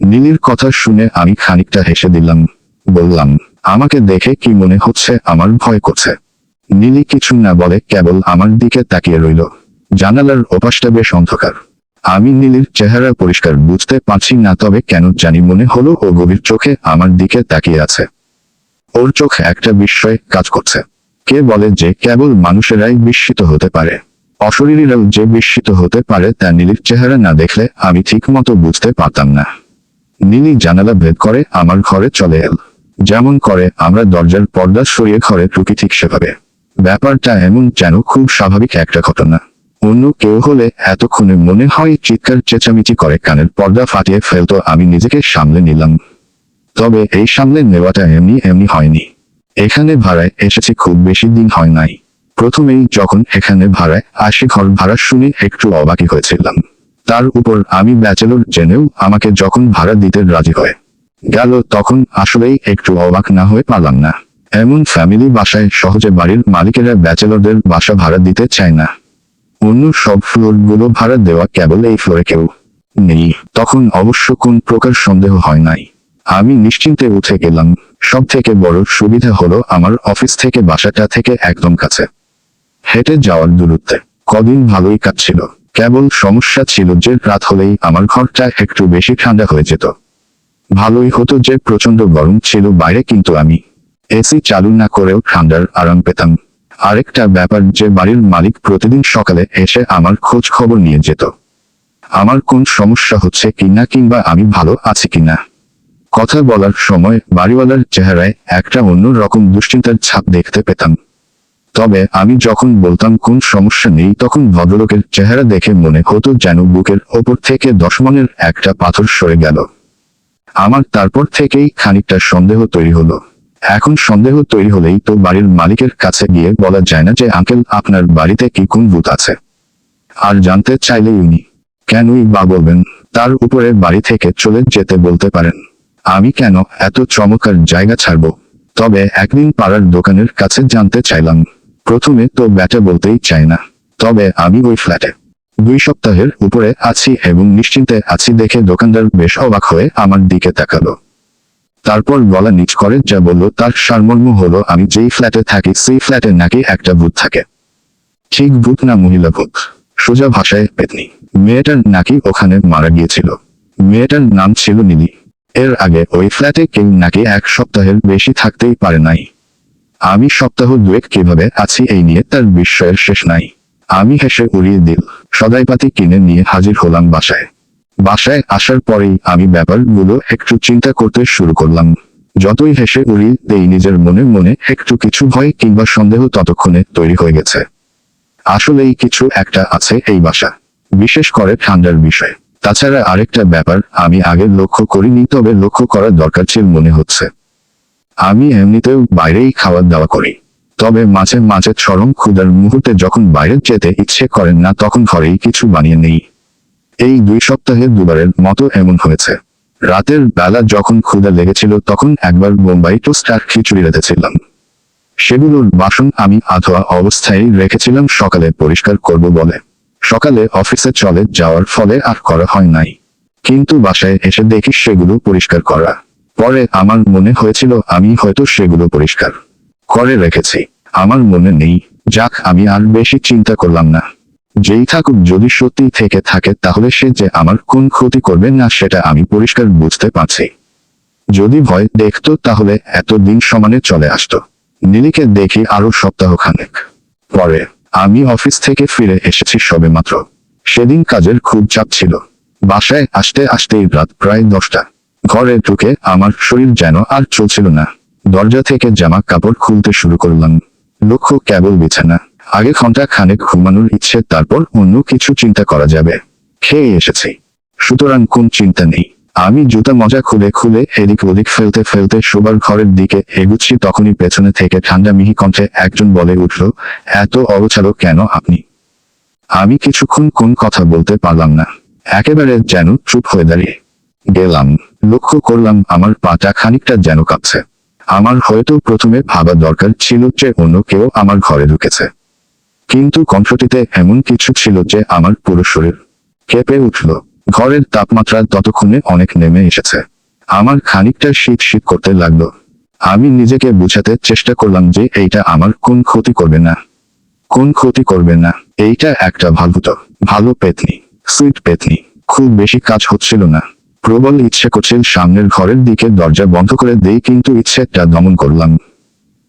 নীলির কথা শুনে আমি খানিকটা হেসে দিলাম। বললাম, আমাকে দেখে কি মনে হচ্ছে আমার ভয় করছে? নীলি কিছু না বলে কেবল আমার দিকে তাকিয়ে রইল। জানালার ওপাশটা বেশ অন্ধকার। আমি নীলির চেহারা পরিষ্কার বুঝতে পারছি না, তবে কেন জানি মনে হলো ও গভীর চোখে আমার দিকে তাকিয়ে আছে। ওর চোখ একটা বিস্ময়ে কাজ করছে। কে বলে যে কেবল মানুষেরাই বিস্মিত হতে পারে। অশরীরীরাও যে বিস্মিত হতে পারে তা নীলির চেহারা না দেখলে আমি ঠিক মতো বুঝতে পারতাম না। নীলি জানালা ভেদ করে আমার ঘরে চলে এল। যেমন করে আমরা দরজার পর্দা সরিয়ে ঘরে ঢুকি ঠিক সেভাবে। ব্যাপারটা এমন যেন খুব স্বাভাবিক একটা ঘটনা। অন্য কেউ হলে এতক্ষণে মনে হয় চিৎকার চেঁচামেচি করে কানের পর্দা ফাটিয়ে ফেলতো আমি নিজেকে সামলে নিলাম। তবে এই সামলে নেওয়াটা এমনি এমনি হয়নি। এখানে ভাড়ায় এসেছি খুব বেশি দিন হয় নাই। প্রথমেই যখন এখানে ভাড়ায় আসি ঘর ভাড়া শুনে একটু অবাকি হয়েছিলাম। তার উপর আমি ব্যাচেলর জেনেও আমাকে যখন ভাড়া দিতে রাজি হয়। গেল তখন আসলেই একটু অবাক না হয়ে পারলাম না। এমন ফ্যামিলি বাসায় সহজে বাড়ির মালিকেরা ব্যাচেলরদের বাসা ভাড়া দিতে চায় না। অন্য সব ফ্লোরগুলো ভাড়া দেওয়া কেবল এই ফ্লোরে কেউ নেই। তখন অবশ্য কোন প্রকার সন্দেহ হয় নাই। আমি নিশ্চিন্তে উঠে গেলাম। সব থেকে বড় সুবিধা হলো আমার অফিস থেকে বাসাটা থেকে একদম কাছে। হেঁটে যাওয়ার দূরত্বে। কদিন ভালোই কাটছিল। কেবল সমস্যা ছিল যে রাত হলেই আমার ঘরটা একটু বেশি ঠান্ডা হয়ে যেত। ভালোই হতো যে প্রচণ্ড গরম ছিল বাইরে, কিন্তু আমি এসি চালু না করেও ঠান্ডার আরাম পেতাম। আরেকটা ব্যাপার যে বাড়ির মালিক প্রতিদিন সকালে এসে আমার খোঁজ খবর নিয়ে যেত। আমার কোন সমস্যা হচ্ছে কিনা কিংবা আমি ভালো আছি কিনা? কথা বলার সময় বাড়িওয়ালার চেহারায় একটা অন্য রকম দুশ্চিন্তার ছাপ দেখতে পেতাম। তবে আমি যখন বলতাম কোন সমস্যা নেই, তখন ভদ্রলোকের চেহারা দেখে মনে হতো যেন বুকের ওপর থেকে দশমনের একটা পাথর সরে গেল। আমার তারপর থেকেই খানিকটা সন্দেহ তৈরি হলো। এখন সন্দেহ তৈরি হলেই তো বাড়ির মালিকের কাছে গিয়ে বলা যায় না যে, আঙ্কেল, আপনার বাড়িতে কি কোন ভূত আছে? আর জানতে চাইলে উনি, কেনই বা বলবেন, তার উপরে বাড়ি থেকে চলে যেতে বলতে পারেন। আমি কেন এত চমৎকার জায়গা ছাড়ব? তবে একদিন পাড়ার দোকানের কাছে জানতে চাইলাম প্রথমে তো ব্যাটা বলতেই চায় না। তবে আমি ওই ফ্ল্যাটে। দুই সপ্তাহের উপরে আছি এবং নিশ্চিন্তে আছি দেখে দোকানদার বেশ অবাক হয়ে আমার দিকে তাকালো। তারপর গলা নিচ করে যা বলল, তার সারমর্ম হলো আমি যেই ফ্ল্যাটে থাকি, সেই ফ্ল্যাটে নাকি একটা ভূত থাকে। ঠিক ভূত না মহিলা ভূত? সোজা ভাষায় পেতনি। মেয়েটার নাকি ওখানে মারা গিয়েছিল। মেয়েটার নাম ছিল নীলি। এর আগে ওই ফ্ল্যাটে কেউ নাকি এক সপ্তাহের বেশি থাকতেই পারে নাই। আমি সপ্তাহ দুয়েক কীভাবে আছি এই নিয়ে তার বিস্ময়ের শেষ নাই। আমি হেসে উড়িয়ে দিল, সদাইপাতি কিনে নিয়ে হাজির হলাম বাসায়। বাসায় আসার পরেই আমি ব্যাপারগুলো একটু চিন্তা করতে শুরু করলাম। যতই হেসে উড়িয়ে দেই, নিজের মনে মনে একটু কিছু ভয় কিংবা সন্দেহ ততক্ষণে তৈরি হয়ে গেছে। আসলেই কিছু একটা আছে এই বাসা, বিশেষ করে ঠান্ডার বিষয়। তাছাড়া আরেকটা ব্যাপার আমি আগে লক্ষ্য করিনি, তবে লক্ষ্য করার দরকার ছিল মনে হচ্ছে। আমি এমনিতেও বাইরেই খাওয়া দাওয়া করি। তবে মাঝে মাঝে চরম ক্ষুদার মুহূর্তে যখন বাইরে যেতে ইচ্ছে করেন না, তখন ঘরেই কিছু বানিয়ে নেই। এই দুই সপ্তাহে দুবারের মতো এমন হয়েছে। রাতের বেলা যখন ক্ষুদা লেগেছিল, তখন একবার বোম্বাই টোস্ট আর খিচুড়ি রেখেছিলাম সেগুলোর বাসন আমি আধোয়া অবস্থায় রেখেছিলাম, সকালে পরিষ্কার করব বলে। সকালে অফিসে চলে যাওয়ার ফলে আর করা হয় নাই। কিন্তু বাসায় এসে দেখি সেগুলো পরিষ্কার করা। পরে আমার মনে হয়েছিল, আমি হয়তো সেগুলো পরিষ্কার করে রেখেছি। আমার মনে নেই। যাক, আমি আর বেশি চিন্তা করলাম না। যেই থাকুক, যদি সত্যি থেকে থাকে, তাহলে সে যে আমার কোন ক্ষতি করবে না, সেটা আমি পরিষ্কার বুঝতে পারছি। যদি ভয় দেখতো, তাহলে এত দিন সমানে চলে আসতো। নীলিকে দেখি আরও সপ্তাহখানেক পরে। আমি অফিস থেকে ফিরে এসেছি সবে মাত্র সেদিন কাজের খুব চাপ ছিল। বাসায় আসতে আসতেই রাত প্রায় দশটা। ঘরে ঢুকে আমার শরীর যেন আর চলছিল না। দরজা থেকে জামা কাপড় খুলতে শুরু করলাম। লক্ষ্য কেবল বিছানা। আগে ঘণ্টা খানেক ঘুমানোর ইচ্ছে, তারপর অন্য কিছু চিন্তা করা যাবে। খেয়ে এসেছি। সুতরাং কোন চিন্তা নেই। আমি জুতা মজা খুলে খুলে এদিক ওদিক ফেলতে ফেলতে শোবার ঘরের দিকে এগুচ্ছি, তখনই পেছনে থেকে ঠান্ডা মিহি কণ্ঠে একজন বলে উঠল, এত অগোছালো কেন আপনি? আমি কিছুক্ষণ কোন কথা বলতে পারলাম না। একেবারে যেন চুপ হয়ে দাঁড়িয়ে গেলাম, লক্ষ্য করলাম আমার পাটা খানিকটা যেন কাঁপছে। আমার হয়তো প্রথমে ভাবা দরকার ছিল যে অন্য কেউ আমার ঘরে ঢুকেছে। কিন্তু কণ্ঠটিতে এমন কিছু ছিল যে আমার পুরো শরীর কেঁপে উঠল। ঘরের তাপমাত্রা ততক্ষণে অনেক নেমে এসেছে। আমার খানিকটা শীত শীত করতে লাগল। আমি নিজেকে বুঝাতে চেষ্টা করলাম যে এইটা আমার কোন ক্ষতি করবে না। কোন ক্ষতি করবে না। এইটা একটা ভালভূত ভালো পেতনি, সুইট পেতনি, খুব বেশি কাজ হচ্ছিল না। প্রবল ইচ্ছে করছিল সামনের ঘরের দিকে দরজা বন্ধ করে দেই, কিন্তু ইচ্ছেটা দমন করলাম।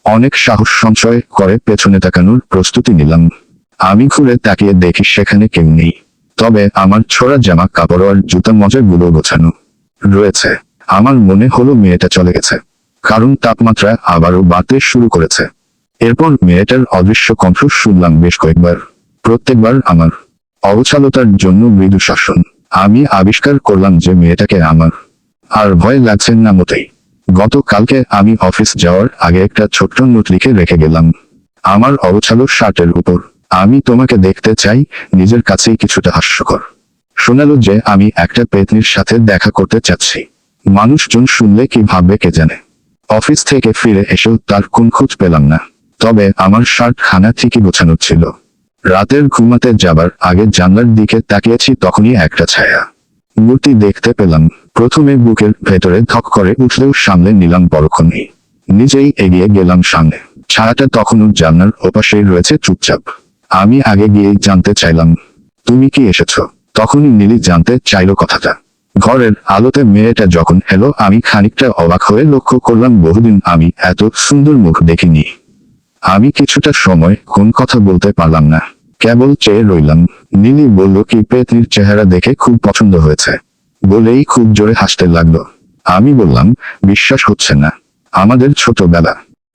অনেক সাহস সঞ্চয় করে পেছনে তাকানোর প্রস্তুতি নিলাম। আমি ঘুরে তাকিয়ে দেখি সেখানে কেউ নেই। তবে আমার ছোড়া জামা, কাপড় আর জুতা মজাগুলো গোছানো রয়েছে। আমার মনে হলো মেয়েটা চলে গেছে। কারণ তাপমাত্রা আবারও বাড়তে শুরু করেছে। এরপর মেয়েটার অদৃশ্য কণ্ঠ শুনলাম বেশ কয়েকবার। প্রত্যেকবার আমার অবচালতার জন্য মৃদু শাসন। আমি আবিষ্কার করলাম যে মেয়েটাকে আমার আর ভয় লাগছে না মোটেই। গতকালকে আমি অফিস যাওয়ার আগে একটা ছোট্ট নোট লিখে রেখে গেলাম। আমার অবচালো শার্টের উপর। আমি তোমাকে দেখতে চাই, নিজের কাছেই কিছুটা হাস্যকর। শোনালো যে আমি একটা পেতনির সাথে দেখা করতে চাচ্ছি। মানুষজন শুনলে কি ভাববে কে জানে। অফিস থেকে ফিরে এসেও তার কোন খোঁজ পেলাম না। তবে আমার শার্ট খানা ঠিকই গোছানো ছিল। রাতের ঘুমাতে যাবার আগে জানলার দিকে তাকিয়েছি তখনই একটা ছায়া। মূর্তি দেখতে পেলাম। প্রথমে বুকের ভেতরে ধক করে উঠলেও সামনে নিলাম পরক্ষণেই নিজেই এগিয়ে গেলাম সামনে। ছায়াটা তখনও জানলার ওপাশেই রয়েছে চুপচাপ। আমি আগে গিয়েই জানতে চাইলাম, তুমি কি এসেছ? তখনই নীলি জানতে চাইলো কথাটা। ঘরের আলোতে মেয়েটা যখন এলো, আমি খানিকটা অবাক হয়ে লক্ষ্য করলাম বহুদিন আমি এত সুন্দর মুখ দেখিনি। আমি কিছুটা সময় কোন কথা বলতে পারলাম না। কেবল চেয়ে রইলাম, নীলি বলল, কি পেতনির চেহারা দেখে খুব পছন্দ হয়েছে। বলেই খুব জোরে হাসতে লাগল। আমি বললাম, বিশ্বাস হচ্ছে না। আমাদের ছোটবেলা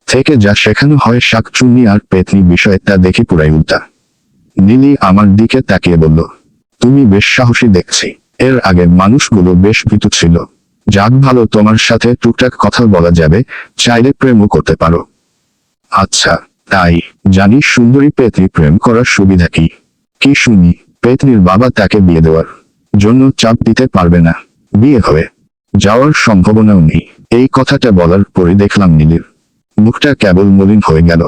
থেকে যা শেখানো হয় শাকচুন্নি আর পেতনি বিষয়ে তা দেখি পুরাই উল্টা। নীলি আমার দিকে তাকিয়ে বলল, তুমি বেশ সাহসী দেখছি। এর আগে মানুষগুলো বেশ ভীতু ছিল। যাক ভালো, তোমার সাথে টুকটাক কথা বলা যাবে, চাইলে প্রেমও করতে পারো। আচ্ছা তাই, জানি সুন্দরী পেতনি প্রেম করার সুবিধা কি? কি শুনি পেতনির বাবা তাকে বিয়ে দেওয়ার জন্য চাপ দিতে পারবে না। বিয়ে হয়ে যাওয়ার সম্ভাবনাও নেই। এই কথাটা বলার পরে দেখলাম নীলির মুখটা কেবল মলিন হয়ে গেল।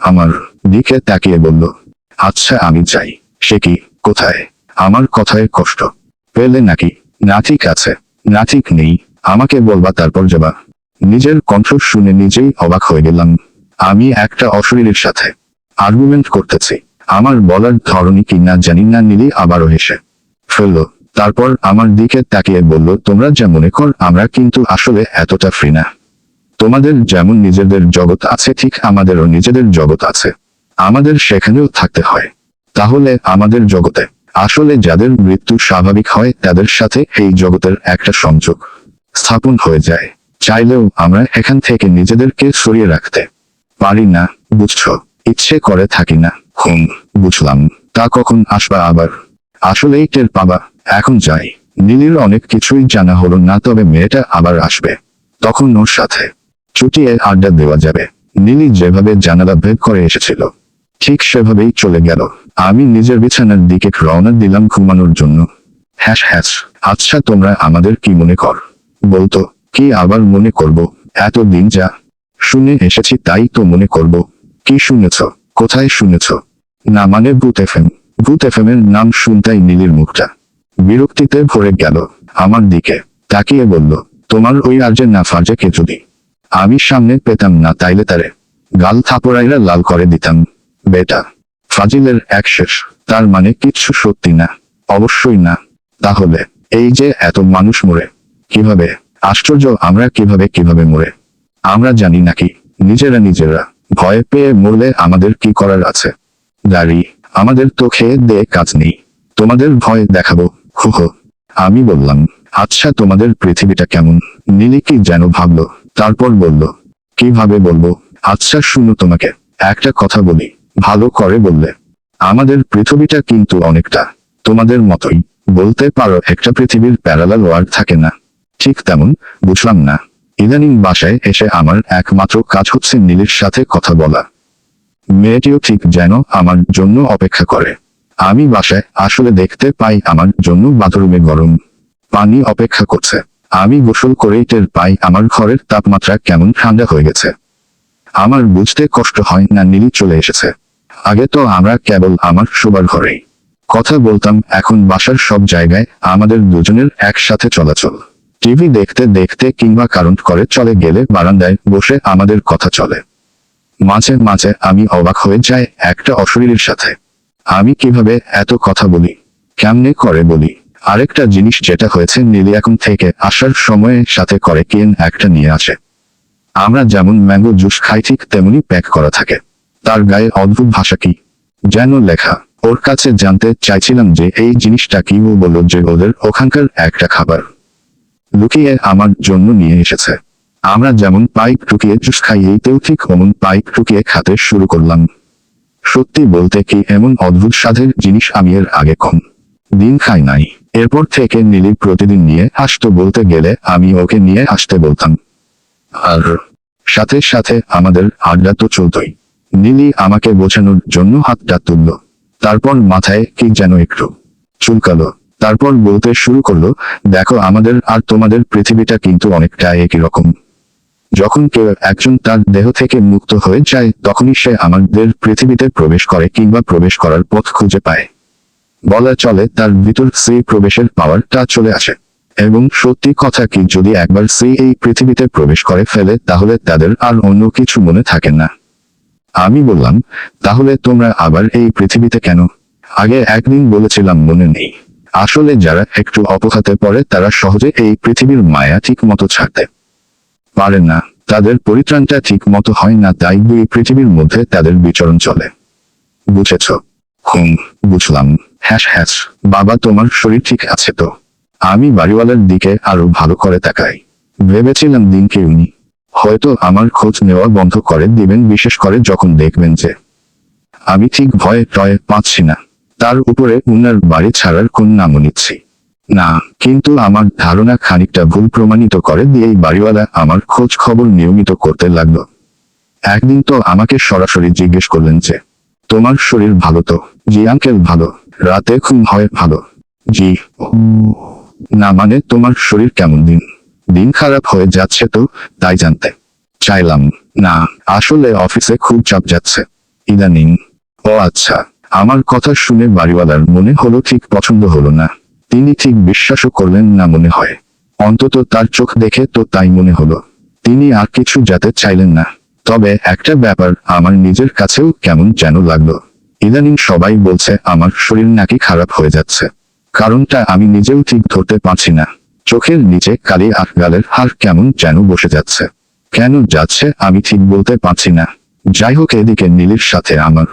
আমার দিকে তাকিয়ে বলল আচ্ছা আমি চাই সে কি? কোথায়? আমার কথায় কষ্ট। পেলে নাকি? না, ঠিক আছে। না, ঠিক নেই। আমাকে বলবা, তারপর যাবা। নিজের কণ্ঠ শুনে নিজেই অবাক হয়ে গেলাম। আমি একটা অশরীরের সাথে আর্গুমেন্ট করতেছি। আমার বলার ধরনই কি না জানি না নীলি আবারও হেসে ফেলল। তারপর আমার দিকে তাকিয়ে বলল, তোমরা যা মনে কর, আমরা কিন্তু আসলে এতটা ফ্রি না। তোমাদের যেমন নিজেদের জগৎ আছে, ঠিক আমাদেরও নিজেদের জগৎ আছে। আমাদের সেখানেও থাকতে হয়। তাহলে আমাদের জগতে আসলে যাদের মৃত্যু স্বাভাবিক হয়, তাদের সাথে এই জগতের একটা সংযোগ স্থাপন হয়ে যায়। চাইলেও আমরা এখান থেকে নিজেদেরকে সরিয়ে রাখতে পারি না, বুঝছ? ইচ্ছে করে থাকি না, হুম, বুঝলাম। তা কখন আসবা আবার? আসলেই টের পাবা, এখন যাই। নীলির অনেক কিছুই জানা হলো না, তবে মেয়েটা আবার আসবে। তখন ওর সাথে চুটিয়ে আড্ডা দেওয়া যাবে। নীলি যেভাবে জানালা ভেদ করে এসেছিল, ঠিক সেভাবেই চলে গেল। আমি নিজের বিছানার দিকে রওনা দিলাম ঘুমানোর জন্য। হ্যাস হ্যাস আচ্ছা তোমরা আমাদের কি মনে কর? বলতো, কি আবার মনে করব? এত দিন যা শুনে এসেছি তাই তো মনে করব। কি শুনেছ? কোথায় শুনেছ? না মানে ভূত এফএম। ভূত এর নাম শুনতাই নীলির মুখটা। বিরক্তিতে ভরে গেল আমার দিকে। তাকিয়ে বলল, তোমার ওই আর্জে না ফার্জে কে যদি? আমি সামনে পেতাম না, তাইলে তারে। গাল থাপড়াইরা লাল করে দিতাম। বেটা, ফাজিলের এক শেষ। তার মানে কিচ্ছু সত্যি না। অবশ্যই না। তাহলে, এই যে এত মানুষ মরে। কীভাবে? আশ্চর্য, আমরা কীভাবে কীভাবে মরে? আমরা জানি নাকি নিজেরা নিজেরা ভয় পেয়ে মরলে আমাদের কি করার আছে? দাঁড়ি, আমাদের তো খেয়ে দে কাজ নেই। তোমাদের ভয় দেখাবো, হুহ। আমি বললাম আচ্ছা তোমাদের পৃথিবীটা কেমন? নীলি কি যেন ভাবলো, তারপর বলল, কীভাবে বলব? আচ্ছা শুনো তোমাকে, একটা কথা বলি, ভালো করে বললে। আমাদের পৃথিবীটা কিন্তু অনেকটা, তোমাদের মতোই। বলতে পারো, একটা পৃথিবীর প্যারালাল ওয়ার্ড থাকে না। ঠিক তেমন, বুঝলাম না। ইদানিং বাসায় এসে আমার একমাত্র কাজ হচ্ছে নীলের সাথে কথা বলা। মেয়েটিও ঠিক যেন আমার জন্য অপেক্ষা করে। আমি বাসায় আসলে দেখতে পাই আমার জন্য বাথরুমে গরম পানি অপেক্ষা করছে। আমি গোসল করেই টের পাই আমার ঘরের তাপমাত্রা কেমন ঠান্ডা হয়ে গেছে। আমার বুঝতে কষ্ট হয় না নীলি চলে এসেছে। আগে তো আমরা কেবল আমার শোবার ঘরেই কথা বলতাম, এখন বাসার সব জায়গায় আমাদের দুজনের একসাথে চলাচল। টিভি দেখতে দেখতে কিংবা কারণ করে চলে গেলে বারান্দায় বসে আমাদের কথা চলে। মাঝে মাঝে আমি অবাক হয়ে যাই একটা অশরীরের সাথে। আমি কীভাবে এত কথা বলি? কেমনে করে বলি? আরেকটা জিনিস যেটা হয়েছে নীলি এখন থেকে আসার সময়ে সাথে করে কেন একটা নিয়ে আসে। আমরা যেমন ম্যাঙ্গো জুস খাই ঠিক তেমনি প্যাক করা থাকে। তার গায়ে অদ্ভুত ভাষা কি? যেন লেখা। ওর কাছে জানতে চাইছিলাম যে এই জিনিসটা কি ও বলল যে ওদের ওখানকার একটা খাবার। লুকিয়ে আমার জন্য নিয়ে এসেছে। আমরা যেমন পাইপ টুকিয়ে জুস খাই এইতেও ঠিক অমন পাইপ টুকিয়ে খাতে শুরু করলাম। সত্যি বলতে কি এমন অদ্ভুত স্বাদের জিনিস আমি এর আগে কম দিন খাই নাই। এরপর থেকে নীলি প্রতিদিন নিয়ে আসতো বলতে গেলে আমি ওকে নিয়ে আসতে বলতাম। আর সাথে সাথে আমাদের আড্ডা তো চলতই। নীলি আমাকে বোঝানোর জন্য হাতটা তুলল। তারপর মাথায় কি যেন একটু চুলকালো। তারপর বলতে শুরু করল, দেখো, আমাদের আর তোমাদের পৃথিবীটা কিন্তু অনেকটা একই রকম। যখন কেউ একজন তার দেহ থেকে মুক্ত হয়ে যায়, তখনই সে আমাদের পৃথিবীতে প্রবেশ করে কিংবা প্রবেশ করার পথ খুঁজে পায়। বলা চলে, তার ভিতর সেই প্রবেশের পাওয়ারটা চলে আসে। এবং সত্যি কথা কি, যদি একবার সেই এই পৃথিবীতে প্রবেশ করে ফেলে, তাহলে তাদের আর অন্য কিছু মনে থাকে না। আমি বললাম, তাহলে তোমরা আবার এই পৃথিবীতে কেন? আগে একদিন বলেছিলাম, মনে নেই। আসলে যারা একটু অপঘাতে পড়ে, তারা সহজে এই পৃথিবীর মায়া ঠিক মতো ছাড়তে পারে না। তাদের পরিত্রাণটা ঠিক মতো হয় না, তাই দুই পৃথিবীর মধ্যে তাদের বিচরণ চলে। বুঝেছ? হুম, বুঝলাম। হ্যাস হ্যাস বাবা তোমার শরীর ঠিক আছে তো? আমি বাড়িওয়ালার দিকে আরও ভালো করে তাকাই। ভেবেছিলাম দিন কেউ নি হয়তো আমার খোঁজ নেওয়া বন্ধ করে দিবেন, বিশেষ করে যখন দেখবেন যে আমি ঠিক ভয়ে টয়ে পাচ্ছি না। তার উপরে উনার বাড়ি ছাড়ার কোন নামও নিচ্ছি। না, কিন্তু আমার ধারণা খানিকটা ভুল প্রমাণিত করে দিয়েই বাড়িওয়ালা আমার খোঁজ খবর নিয়মিত করতে লাগল। একদিন তো আমাকে সরাসরি জিজ্ঞেস করলেন যে, তোমার শরীর ভালো তো? জি আঙ্কেল ভালো। রাতে ঘুম হয় ভালো। জি না মানে তোমার শরীর কেমন দিন? দিন খারাপ হয়ে যাচ্ছে তো, তাই জানতে চাইলাম। না, আসলে অফিসে খুব চাপ যাচ্ছে। ইদানিং। ও আচ্ছা। আমার কথা শুনে বাড়িওয়ালার মনে হলো ঠিক পছন্দ হলো না। তিনি ঠিক বিশ্বাসও করলেন না মনে হয়। অন্তত তার চোখ দেখে তো তাই মনে হলো। তিনি আর কিছু যাতে চাইলেন না। তবে একটা ব্যাপার আমার নিজের কাছেও কেমন যেন লাগল। ইদানিং সবাই বলছে আমার শরীর নাকি খারাপ হয়ে যাচ্ছে। কারণটা আমি নিজেও ঠিক ধরতে পারছি না। চোখের নিচে কালি আর গালের হার কেমন যেন বসে যাচ্ছে। কেন যাচ্ছে আমি ঠিক বলতে পারছি না। যাই হোক এদিকে নীলের সাথে আমার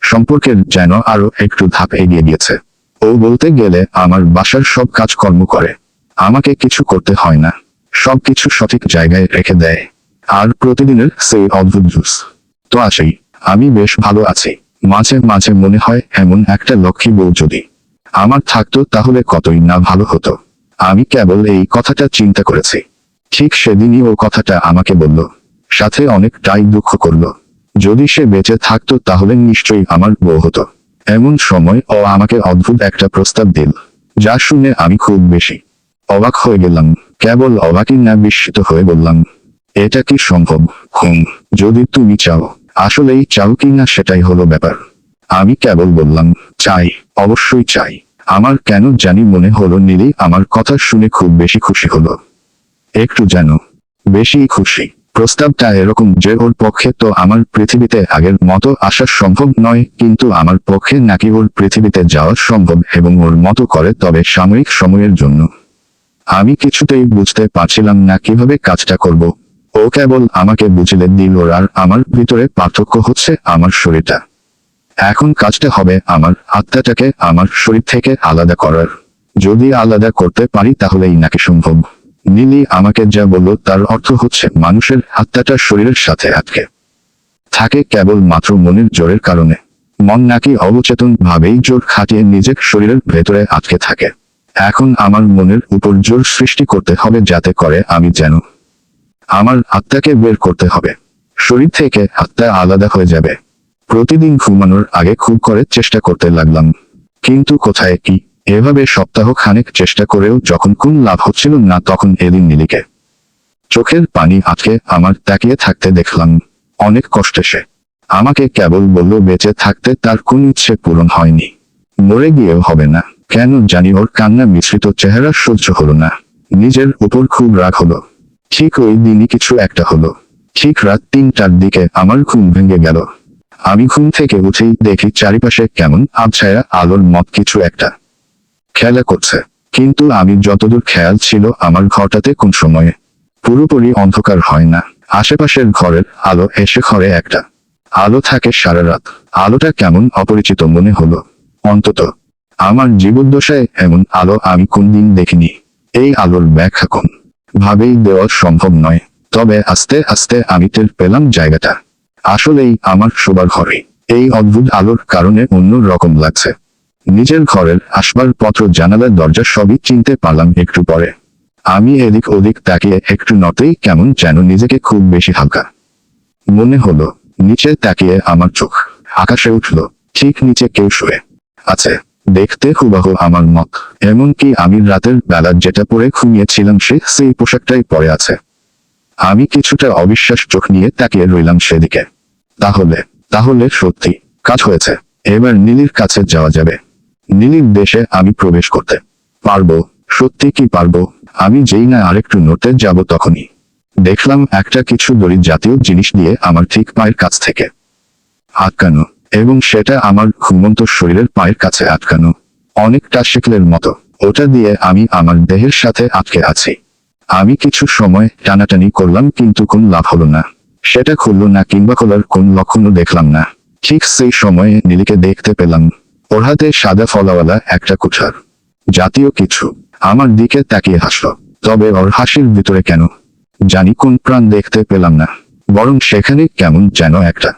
সম্পর্কের যেন আরও একটু ধাপ এগিয়ে গিয়েছে। ও বলতে গেলে আমার বাসার সব কাজকর্ম করে। আমাকে কিছু করতে হয় না। সবকিছু সঠিক জায়গায় রেখে দেয়। আর প্রতিদিনের সেই অদ্ভুত জুস। তো আসেই আমি বেশ ভালো আছি। মাঝে মাঝে মনে হয় এমন একটা লক্ষ্মী বউ যদি আমার থাকতো তাহলে কতই না ভালো হতো। আমি কেবল এই কথাটা চিন্তা করেছি। ঠিক সেদিনই ও কথাটা আমাকে বলল। সাথে অনেকটাই দুঃখ করল। যদি সে বেঁচে থাকতো তাহলে নিশ্চয়ই আমার বউ হতো। এমন সময় ও আমাকে অদ্ভুত একটা প্রস্তাব দিল, যা শুনে আমি খুব বেশি অবাক হয়ে গেলাম। কেবল অবাকই না, বিস্মিত হয়ে বললাম, এটা কি সম্ভব? হুম, যদি তুমি চাও, আসলেই চাও কি না সেটাই হলো ব্যাপার। আমি কেবল বললাম, চাই, অবশ্যই চাই। আমার কেন জানি মনে হলো নীলি আমার কথা শুনে খুব বেশি খুশি হলো। একটু যেন বেশি খুশি। প্রস্তাবটা এরকম যে ওর পক্ষে তো আমার পৃথিবীতে আগের মতো আসা সম্ভব নয়, কিন্তু আমার পক্ষে নাকি ওর পৃথিবীতে যাওয়া সম্ভব এবং ওর মতো করে তবে সাময়িক সময়ের জন্য। আমি কিছুতেই বুঝতে পারছিলাম না কীভাবে কাজটা করব। ও কেবল আমাকে বুঝলে দিল ওর আর আমার ভিতরে পার্থক্য হচ্ছে আমার শরীরটা। এখন কাজটা হবে আমার আত্মাটাকে আমার শরীর থেকে আলাদা করার। যদি আলাদা করতে পারি তাহলেই নাকি সম্ভব। নীলি আমাকে যা বলল তার অর্থ হচ্ছে মানুষের আত্মাটা শরীরের সাথে আটকে থাকে কেবল মাত্র মনের জোরের কারণে। মন নাকি অবচেতন ভাবেই জোর খাটিয়ে নিজের শরীরের ভেতরে আটকে থাকে। এখন আমার মনের উপর জোর সৃষ্টি করতে হবে যাতে করে আমি যেন আমার আত্মাকে বের করতে হবে। শরীর থেকে আত্মা আলাদা হয়ে যাবে। প্রতিদিন ঘুমানোর আগে খুব করে চেষ্টা করতে লাগলাম। কিন্তু কোথায় কি এভাবে সপ্তাহ খানেক চেষ্টা করেও যখন কোন লাভ হচ্ছিল না তখন এদিন নীলিকে চোখের পানি আটকে আমার তাকিয়ে থাকতে দেখলাম, অনেক কষ্টে সে। আমাকে কেবল বলল, বেঁচে থাকতে তার কোন ইচ্ছে পূরণ হয়নি। মরে গিয়েও হবে না। কেন জানি ওর কান্না মিশ্রিত চেহারা সহ্য হলো না। নিজের উপর খুব রাগ হলো। ঠিক ওই দিনই কিছু একটা হলো। ঠিক রাত তিনটার দিকে আমার ঘুম ভেঙে গেল। আমি ঘুম থেকে উঠেই দেখি চারিপাশে কেমন আবছায়া আলোর মত কিছু একটা। খেলা করছে। কিন্তু আমি যতদূর খেয়াল ছিল আমার ঘরটাতে কোন সময়ে পুরোপুরি অন্ধকার হয় না। আশেপাশের ঘরের আলো এসে ঘরে একটা আলো থাকে সারা রাত। আলোটা কেমন অপরিচিত মনে হলো। অন্তত আমার জীবদ্দশায় এমন আলো আমি কোনদিন দেখিনি। এই আলোর ব্যাখ্যা কোন? ভাবেই দেওয়া সম্ভব নয়। তবে আস্তে আস্তে আমি টের পেলাম জায়গাটা। আসলেই আমার শোবার ঘরে এই অদ্ভুত আলোর কারণে অন্য রকম লাগছে। নিজের ঘরের আসবাবপত্র, জানালার দরজা সবই চিনতে পারলাম একটু পরে। আমি এদিক ওদিক তাকিয়ে একটু নতেই কেমন যেন নিজেকে খুব বেশি হালকা মনে হলো, নিচে তাকিয়ে আমার চোখ আকাশে উঠল, ঠিক নিচে কেউ শুয়ে আছে, দেখতে হুবাহু আমার মত। এমনকি আমি রাতের বেলা যেটা পরে ঘুমিয়েছিলাম সে সেই পোশাকটাই পরে আছে। আমি কিছুটা অবিশ্বাস চোখ নিয়ে তাকিয়ে রইলাম সেদিকে। তাহলে তাহলে সত্যি কাজ হয়েছে, এবার নীলির কাছে যাওয়া যাবে। নীলির দেশে আমি প্রবেশ করতে পারব? সত্যি কি পারব? আমি যেই না আরেকটু নড়তে যাব তখনই। দেখলাম একটা কিছু দড়ি জাতীয় জিনিস দিয়ে আমার ঠিক পায়ের কাছ থেকে আটকানো, এবং সেটা আমার ঘুমন্ত শরীরের পায়ের কাছে আটকানো, অনেকটা শিকলের মতো। ওটা দিয়ে আমি আমার দেহের সাথে আটকে আছি। আমি কিছু সময় টানাটানি করলাম, কিন্তু কোন লাভ হলো না। সেটা খুললো না, কিংবা খোলার কোন লক্ষণও দেখলাম না। ঠিক সেই সময়ে নীলিকে দেখতে পেলাম। ওর হাতে সাদা ফলাওয়ালা একটা কুঠার। জাতীয় কিছু। আমার দিকে তাকিয়ে হাসলো। তবে ওর হাসির ভিতরে কেন? জানি কোন প্রাণ দেখতে পেলাম না। বরং সেখানে কেমন যেন একটা।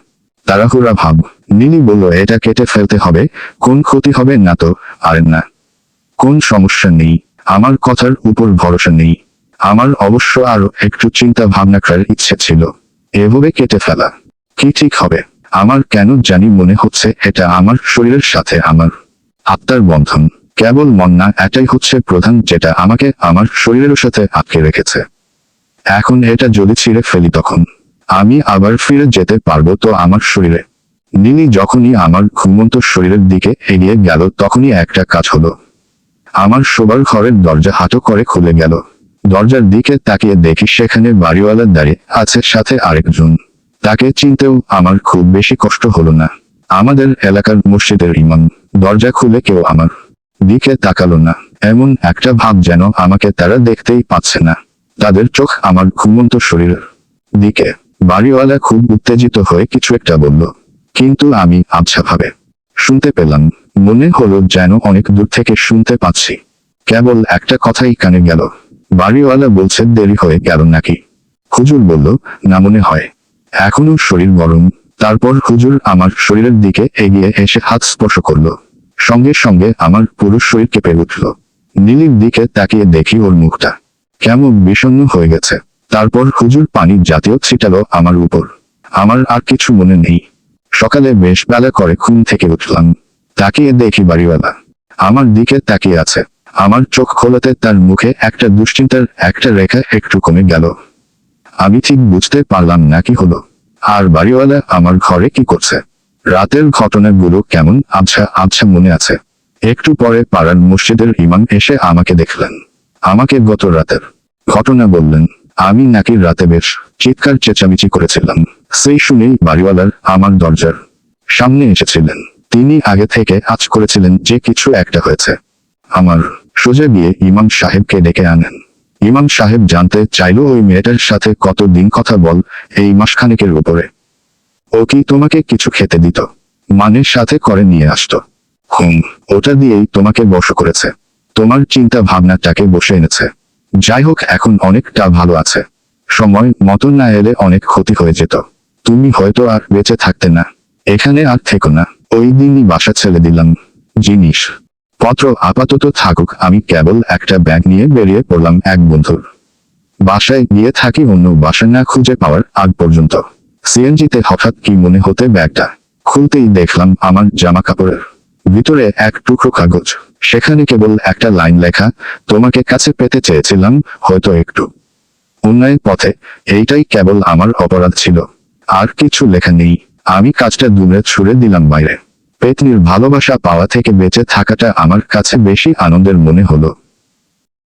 তাড়াহুড়া ভাব। নীলি বলল, এটা কেটে ফেলতে হবে। কোন ক্ষতি হবে না তো? আর না। কোন সমস্যা নেই। আমার কথার উপর ভরসা নেই। আমার অবশ্য আরও একটু চিন্তা ভাবনা করার ইচ্ছে ছিল। এভাবে কেটে ফেলা। কি ঠিক হবে? আমার কেন জানি মনে হচ্ছে এটা আমার শরীরের সাথে আমার আত্মার বন্ধন। কেবল মন না, এটাই হচ্ছে প্রধান যেটা আমাকে আমার শরীরের সাথে আটকে রেখেছে। এখন এটা যদি ছিঁড়ে ফেলি তখন আমি আবার ফিরে যেতে পারব তো আমার শরীরে। নীলি যখনই আমার ঘুমন্ত শরীরের দিকে এগিয়ে গেল তখনই একটা কাজ হলো। আমার শোবার ঘরের দরজা হাঁটো করে খুলে গেল। দরজার দিকে তাকিয়ে দেখি সেখানে বাড়িওয়ালা দাঁড়িয়ে আছে সাথে আরেকজন। তাকে চিনতেও আমার খুব বেশি কষ্ট হলো না। আমাদের এলাকার মসজিদের ইমাম দরজা খুলে কেউ আমার দিকে তাকালো না। এমন একটা ভাব যেন আমাকে তারা দেখতেই পাচ্ছে না। তাদের চোখ আমার ঘুমন্ত শরীরের দিকে। বাড়িওয়ালা খুব উত্তেজিত হয়ে কিছু একটা বলল। কিন্তু আমি আবছা ভাবে শুনতে পেলাম। মনে হলো যেন অনেক দূর থেকে শুনতে পাচ্ছি। কেবল একটা কথাই কানে গেল। বাড়িওয়ালা বলছে, দেরি হয়ে গেল নাকি? হুজুর বলল, না মনে হয়। এখনও শরীর গরম। তারপর হুজুর আমার শরীরের দিকে এগিয়ে এসে হাত স্পর্শ করল। সঙ্গে সঙ্গে আমার পুরো শরীর কেঁপে উঠল। নীলির দিকে তাকিয়ে দেখি ওর মুখটা। কেমন বিষণ্ণ হয়ে গেছে। তারপর হুজুর পানির জাতীয় ছিটালো আমার উপর। আমার আর কিছু মনে নেই। সকালে বেশ বেলা করে ঘুম থেকে উঠলাম। তাকিয়ে দেখি বাড়িওয়ালা। আমার দিকে তাকিয়ে আছে। আমার চোখ খোলাতে তার মুখে একটা দুশ্চিন্তার একটা রেখা একটু কমে গেল। আমি ঠিক বুঝতে পারলাম না কি হলো। আর বাড়িওয়ালা আমার ঘরে কি করছে? রাতের ঘটনাগুলো কেমন? আবছা আবছা মনে আছে। একটু পরে পাড়ার মসজিদের ইমাম এসে আমাকে দেখলেন। আমাকে গত রাতের ঘটনা বললেন, আমি নাকি রাতে বেশ চিৎকার চেঁচামেচি করেছিলাম। সেই শুনেই বাড়িওয়ালার আমার দরজার সামনে এসেছিলেন। তিনি আগে থেকে আজ করেছিলেন যে কিছু একটা হয়েছে। আমার সোজা গিয়ে ইমাম সাহেবকে ডেকে আনেন। ইমাম সাহেব জানতে চাইল, ওই মেয়েটার সাথে কতদিন কথা বল, এই মাসখানেকের উপরে। ও কি তোমাকে কিছু খেতে দিত? মানের সাথে করে নিয়ে আসতো। হুম, ওটা দিয়েই তোমাকে বশ করেছে। তোমার চিন্তা ভাবনাটাকে বসে এনেছে। যাই হোক, এখন অনেকটা ভালো আছে। সময় মতো না এলে অনেক ক্ষতি হয়ে যেত। তুমি হয়তো আর বেঁচে থাকতে না। এখানে আর থেকো না। ওই দিনই বাসা ছেড়ে দিলাম। জিনিস পত্র আপাতত থাকুক, আমি কেবল একটা ব্যাগ নিয়ে বেরিয়ে পড়লাম এক বন্ধুর বাসায়। গিয়ে থাকি অন্য বাসা না খুঁজে পাওয়ার আগ পর্যন্ত। সিএনজিতে হঠাৎ কি মনে হতে ব্যাগটা খুলতেই দেখলাম আমার জামা কাপড়ের ভিতরে এক টুকরো কাগজ। সেখানে কেবল একটা লাইন লেখা, তোমাকে কাছে পেতে চেয়েছিলাম, হয়তো একটু। অন্যায়ের পথে এইটাই কেবল আমার অপরাধ ছিল। আর কিছু লেখা নেই। আমি কাজটা দূরে ছুড়ে দিলাম বাইরে। পেতনির ভালোবাসা পাওয়া থেকে বেঁচে থাকাটা আমার কাছে বেশি আনন্দের মনে হলো।